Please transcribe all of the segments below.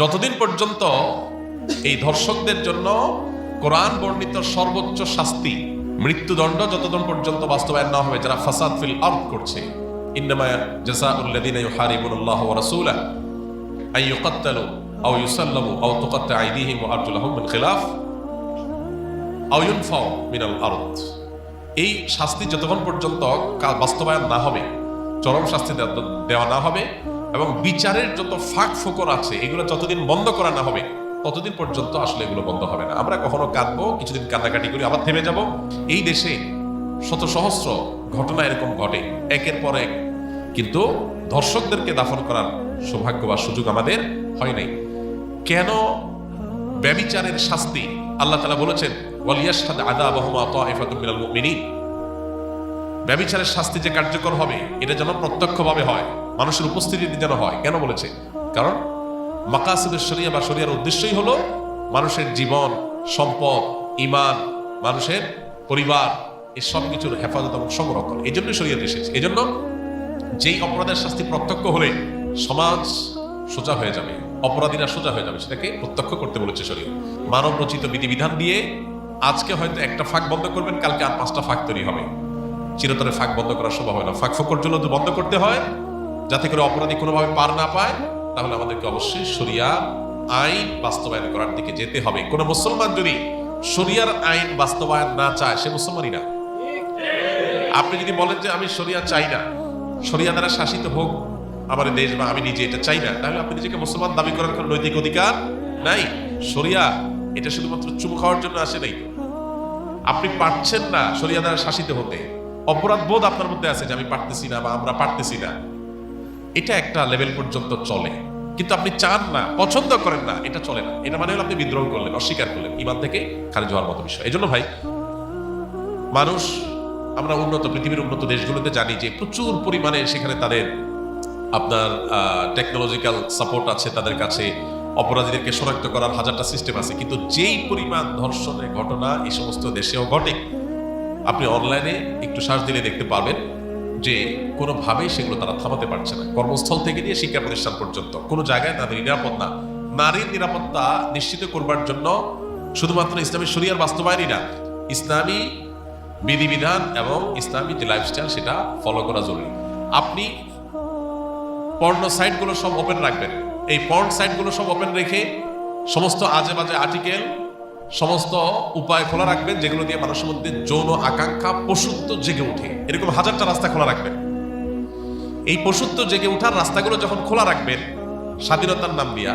যতদিন পর্যন্ত এই ধর্ষকদের জন্য কোরআন বর্ণিত সর্বোচ্চ শাস্তি, মৃত্যুদণ্ড যতদিন পর্যন্ত বাস্তবায়ন না হবে, যারা ফাসাদ ফিল আর্থ করছে, ইন্নামা জাযাউল্লাযীনা ইউহারিবুনাল্লাহ ওয়া রাসূলাহু, আন ইউকাত্তালু আও ইউসাল্লামু আও তুকাত্তা আইদিহিম ওয়া আরজুলাহুম মিন খিলাফ আও ইউনফাউ মিনাল আরদ। এই শাস্তি যতক্ষণ পর্যন্ত বাস্তবায়ন না হবে, চরম শাস্তি দেওয়া না হবে এবং বিচারের যত ফাঁক ফোকর আছে, এগুলো যতদিন বন্ধ করা না হবে, ততদিন পর্যন্ত আসলে এগুলো বন্ধ হবে না। আমরা কখনো কাঁদবো, কিছুদিন কান্নাকাটি করি, আবার থেমে যাব। এই দেশে শত সহস্র ঘটনা এরকম ঘটে, একের পর এক। কিন্তু ধর্ষকদেরকে দাফন করার সৌভাগ্য বা সুযোগ আমাদের হয় নাই। কেন ব্যবিচারের শাস্তি আল্লাহ তালা বলেছেন তাইফাতুম মিনাল মুমিনিন ব্যবিচারের শাস্তি যে কার্যকর হবে, এটা যেন প্রত্যক্ষভাবে হয়। মানুষের উপস্থিতিতে যেন হয়। কেন বলেছে? কারণ মাকাসিদের শরিয়া বা শরিয়ার উদ্দেশ্যই হলো মানুষের জীবন, সম্পদ ইমান মানুষের পরিবার এই সব কিছুর হেফাজত এবং সংরক্ষণ। এই জন্যই শরিয়াত এসেছে এই জন্য যেই অপরাধের শাস্তি প্রত্যক্ষ হলে সমাজ সোজা হয়ে যাবে, অপরাধীরা সোজা হয়ে যাবে, সেটাকে প্রত্যক্ষ করতে বলেছে শরীর মানব রচিত বিধিবিধান দিয়ে আজকে হয়তো একটা ফাঁক বন্ধ করবেন, কালকে আর পাঁচটা ফাঁক তৈরি হবে। চিরতরে ফাঁক বন্ধ করা সম্ভব হয় না। ফাঁক ফোকর জন্য বন্ধ করতে হয়। যাতে করে অপরাধী কোনোভাবে পার না পায়, তাহলে আমাদেরকে অবশ্যই শরিয়া আইন বাস্তবায়ন করার দিকে যেতে হবে। কোনো মুসলমান যদি শরিয়ার আইন বাস্তবায়ন না চায়, সে মুসলমানই না। আপনি যদি বলেন যে আমি শরিয়া চাই না, শরিয়া দ্বারা শাসিত হোক আমার দেশ বা আমি নিজে এটা চাই না, তাহলে আপনি নিজেকে মুসলমান দাবি করার কোনো নৈতিক অধিকার নাই। শরিয়া এটা শুধুমাত্র চুমু খাওয়ার জন্য আসে নাই। আপনি পারছেন না শরিয়া দ্বারা শাসিত হতে। অপরাধ বোধ আপনার মধ্যে আছে যে আমি পারতেছি না বা আমরা পারতেছি না। এটা একটা লেভেল পর্যন্ত চলে। কিন্তু আপনি চান না, পছন্দ করেন না, এটা চলে না। এটা মানে হলো আপনি বিদ্রোহ করলেন, অস্বীকার করলেন ইমান থেকে খারিজ হওয়ার মতো বিষয়। এই জন্য ভাই, মানুষ, আমরা উন্নত, পৃথিবীর উন্নত দেশগুলোতে জানি যে প্রচুর পরিমাণে সেখানে তাদের, আপনার টেকনোলজিক্যাল সাপোর্ট আছে তাদের কাছে, অপরাধীদেরকে শনাক্ত করার হাজারটা সিস্টেম আছে। কিন্তু যেই পরিমাণ ধর্ষণের ঘটনা এই সমস্ত দেশেও ঘটে, আপনি অনলাইনে একটু সার্চ দিলে দেখতে পারবেন। যে কোনোভাবেই সেগুলো তারা থামাতে পারছে না। কর্মস্থল থেকে নিয়ে শিক্ষা প্রতিষ্ঠান পর্যন্ত। কোনো জায়গায় তাদের নিরাপদ না। নারীর নিরাপত্তা নিশ্চিত করবার জন্য শুধুমাত্র ইসলামী শরিয়ার বাস্তবায়নই না, ইসলামী বিধিবিধান এবং ইসলামী যে লাইফস্টাইল সেটা ফলো করা জরুরি। আপনি পর্ণ সাইটগুলো সব ওপেন রাখবেন। এই পর্ন সাইটগুলো সব ওপেন রেখে সমস্ত আজে বাজে আর্টিকেল সমস্ত উপায় খোলা রাখবেন, যেগুলো দিয়ে মানুষের মধ্যে যৌন আকাঙ্ক্ষা পশুত্ব জেগে ওঠে। এরকম হাজারটা রাস্তা খোলা রাখবেন। এই পশুত্ব জেগে ওঠার রাস্তাগুলো যখন খোলা রাখবেন, স্বাধীনতার নাম দিয়া,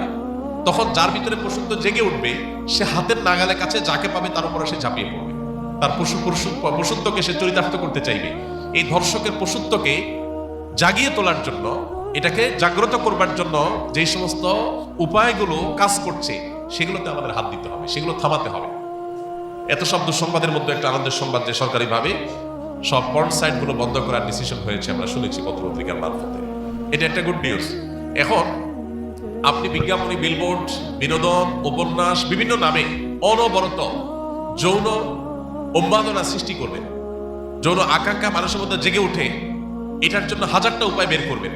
তখন যার ভিতরে পশুত্ব জেগে উঠবে, সে হাতের নাগালের কাছে যাকে পাবে তার উপরে সে ঝাঁপিয়ে পড়বে। তার পশু পশু পশুত্বকে সে চরিতার্থ করতে চাইবে। এই ধর্ষকের পশুত্বকে জাগিয়ে তোলার জন্য, এটাকে জাগ্রত করবার জন্য যে সমস্ত উপায়গুলো কাজ করছে সেগুলোতে আমাদের হাত দিতে হবে, সেগুলো থামাতে হবে। এত সব দুঃসংবাদের মধ্যে একটা আনন্দের সংবাদ যে সরকারিভাবে সব পর্ন সাইটগুলো বন্ধ করার ডিসিশন হয়েছে, আমরা শুনেছি পত্রপত্রিকার মারফতে। এটা একটা গুড নিউজ এখন আপনি বিজ্ঞাপনী বিলবোর্ড বিনোদন, উপন্যাস, বিভিন্ন নামে অনবরত যৌন উন্মাদনা সৃষ্টি করবেন। যৌন আকাঙ্ক্ষা মানুষের মধ্যে জেগে উঠে এটার জন্য হাজারটা উপায় বের করবেন।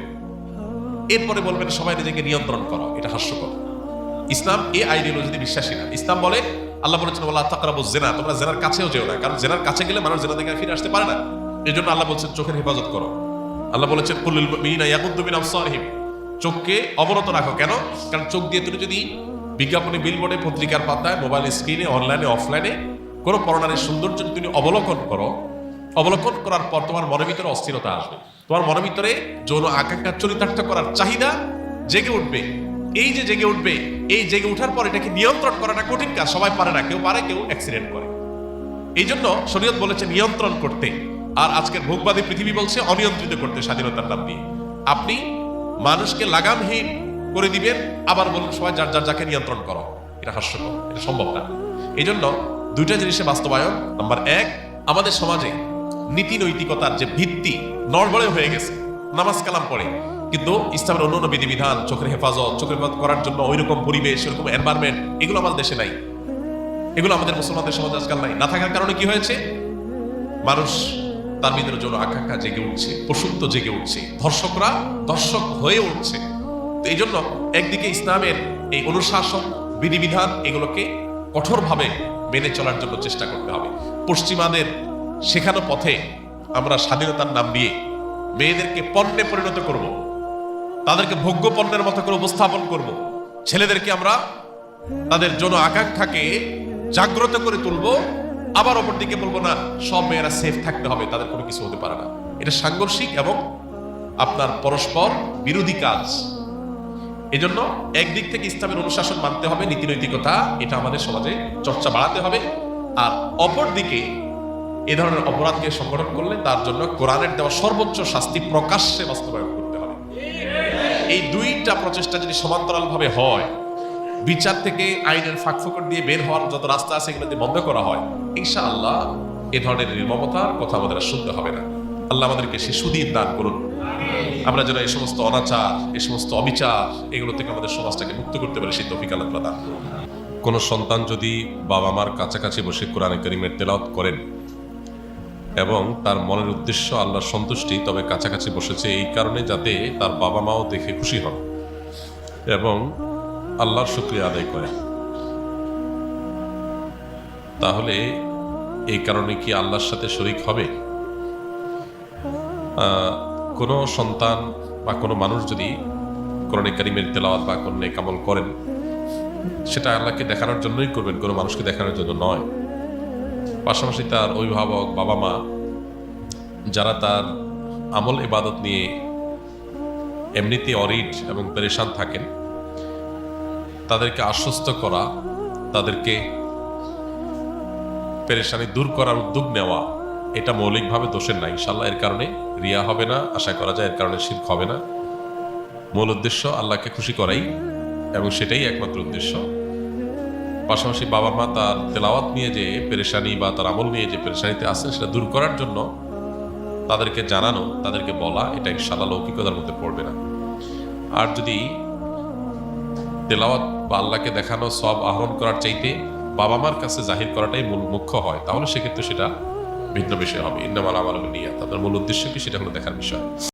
এরপরে বলবেন সবাই নিজেকে নিয়ন্ত্রণ করো, এটা হাস্যকর। ইসলাম এই আইডিওলজিতে বিশ্বাসী না, ইসলাম বলে, আল্লাহ বলেছেন বলে আল্লাহ তাকরাবু জেনা তোমরা জেনার কাছেও যেও না, কারণ জেনার কাছে গেলে মানুষ জেনা থেকে ফিরে আসতে পারে না। এই জন্য আল্লাহ বলছেন, চোখের হেফাজত করো। আল্লাহ বলেছেন কুল্লুল মিনা আবসারিহিম চোখকে অবনত রাখো। কেন? কারণ চোখ দিয়ে তুমি যদি বিজ্ঞাপনে, বিলবোর্ডে, পত্রিকার পাতায়, মোবাইল, স্ক্রিনে, অনলাইনে, অফলাইনে কোনো পরনারীর সৌন্দর্য তুমি অবলোকন করো, অবলোকন করার পর তোমার মনের ভিতরে অস্থিরতা আসবে। তোমার মনের ভিতরে যৌন আকাঙ্ক্ষা চরিতার্থ করার চাহিদা জেগে উঠবে। এই যে জেগে উঠবে, এই জেগে ওঠার পর এটাকে নিয়ন্ত্রণ করাটা কঠিন কাজ। সবাই পারে না, কেউ পারে, কেউ অ্যাক্সিডেন্ট করে। এই জন্য শরীয়ত বলেছে নিয়ন্ত্রণ করতে। আর আজকের ভোগবাদী পৃথিবী বলছে অনিয়ন্ত্রিত করতে স্বাধীনতার নাম দিয়ে। আপনি মানুষকে লাগামহীন করে দিবেন, আবার বলুন সবাই যার যার যাকে নিয়ন্ত্রণ করো। এটা হাস্যকর, এটা সম্ভব না। এই জন্য দুইটা জিনিসের বাস্তবায়ন। নাম্বার এক, আমাদের সমাজে নীতি নৈতিকতার যে ভিত্তি নড়বড়ে হয়ে গেছে। নামাজ কালাম পড়ে। কিন্তু ইসলামের অন্য বিধিবিধান, চোখের হেফাজত চোখের হেফাজত করার জন্য ওইরকম পরিবেশ ওইরকম এনভায়রনমেন্ট এগুলো আমাদের দেশে নাই। এগুলো আমাদের মুসলমানদের সমাজে আজকাল নাই। না থাকার কারণে কি হয়েছে? মানুষ তার ভিতরে জন্য আকাঙ্ক্ষা জেগে উঠছে পশুত্ব জেগে উঠছে। ধর্ষকরা দর্শক হয়ে উঠছে। তো এই জন্য একদিকে ইসলামের এই অনুশাসন, বিধিবিধান এগুলোকে কঠোরভাবে মেনে চলার জন্য চেষ্টা করতে হবে। পশ্চিমাদের শেখানো পথে আমরা স্বাধীনতার নাম দিয়ে মেয়েদেরকে পণ্যে পরিণত করব। তাদেরকে ভোগ্য পণ্যের মতো করে উপস্থাপন করব। ছেলেদেরকে আমরা তাদের জন্য আকাঙ্ক্ষাকে জাগ্রত করে তুলব। আবার অপর দিকে বলব, না, সব মেয়েরা সেফ থাকতে হবে, তাদের কোনো কিছু হতে পারে না। এটা সাংঘর্ষিক এবং আপনার পরস্পর বিরোধী কাজ। এজন্য একদিক থেকে ইসলামের অনুশাসন মানতে হবে, নীতিনৈতিকতা, এটা আমাদের সমাজে চর্চা বাড়াতে হবে। আর অপর দিকে এ ধরনের অপরাধকে সংগঠন করলে তার জন্য কোরআনের দেওয়া সর্বোচ্চ শাস্তি প্রকাশ্যে বাস্তবায়ন এই দুইটা প্রচেষ্টা যদি সমান্তরালভাবে হয়, বিচার থেকে আইনের ফাঁকফোকর দিয়ে বের হওয়ার যত রাস্তা আছে এগুলো বন্ধ করা হয়, ইনশাআল্লাহ এ ধরনের নির্মমতার কথা আমাদের শুনতে হবে না। আল্লাহ আমাদেরকে সে সুদিন দান করুন। আমরা যেন এই সমস্ত অনাচার এই সমস্ত অবিচার এগুলো থেকে আমাদের সমাজটাকে মুক্ত করতে পারি, সেই তফিক আল্লাহ কোনো সন্তান যদি বাবা মার কাছাকাছি বসে কোরআনে করিমের তেলাওয়াত করেন এবং তার মনের উদ্দেশ্য আল্লাহর সন্তুষ্টি তবে কাছাকাছি বসেছে এই কারণে যাতে তার বাবা মাও দেখে খুশি হন এবং আল্লাহর শুক্রিয়া আদায় করে। তাহলে এই কারণে কি আল্লাহর সাথে শরিক হবে? কোনো সন্তান বা কোনো মানুষ যদি কোরআনে কারিমের তেলাওয়াত বা কোনো কামল করেন, সেটা আল্লাহকে দেখানোর জন্যই করবেন, কোনো মানুষকে দেখানোর জন্য নয়। পাশাপাশি তার অভিভাবক বাবা মা, যারা তার আমল ইবাদত নিয়ে এমনিতে অরিড এবং পেরেশান থাকেন, তাদেরকে আশ্বস্ত করা, তাদেরকে পেরেশানি দূর করার উদ্যোগ নেওয়া, এটা মৌলিকভাবে দোষের নাই ইনশাল্লাহ এর কারণে রিয়া হবে না, আশা করা যায় এর কারণে শির্ক হবে না। মূল উদ্দেশ্য আল্লাহকে খুশি করাই এবং সেটাই একমাত্র উদ্দেশ্য। পাশাপাশি বাবা মা তার তেলাওয়াত নিয়ে যে পেরেশানি বা তার আমল নিয়ে যে পেরেশানিতে আছেন সেটা দূর করার জন্য তাদেরকে জানানো, তাদেরকে বলা, এটা ইনশাল্লাহ লৌকিকতার মধ্যে পড়বে না। আর যদি তেলাওয়াত বা আল্লাহকে দেখানো সব আহরণ করার চাইতে বাবা মার কাছে জাহির করাটাই মূল মুখ্য হয়, তাহলে সেক্ষেত্রে সেটা ভিন্ন বিষয় হবে। ইন্নামাল আমার নিয়ে তাদের মূল উদ্দেশ্য কি? সেটা হলো দেখার বিষয়।